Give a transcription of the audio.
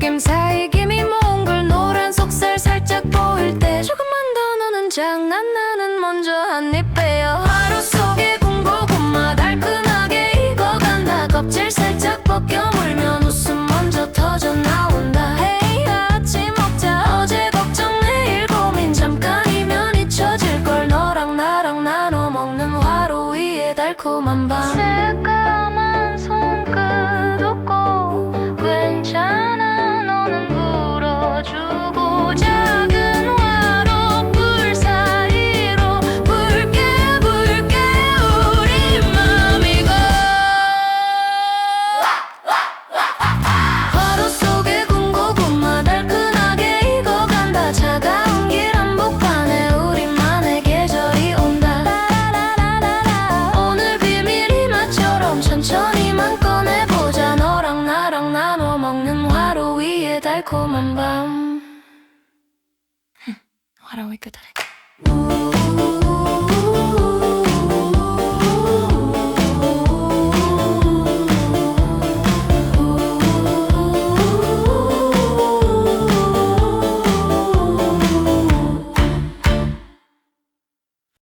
입김 사이 김이 몽글 노란 속살 살짝 보일 때 조금만 더 노는 장난 나는 먼저 한입 빼요. 하루 속에 군고구마 달큰하게 익어간다. 껍질 살짝 벗겨 물면 웃음 먼저 터져 나온다. 헤이 같이 먹자. 어제 걱정 내일 고민. 잠깐이면 잊혀질 걸. 너랑 나랑 나눠 먹는 화로 위에 달콤한 밤. What are we good at? Ooh.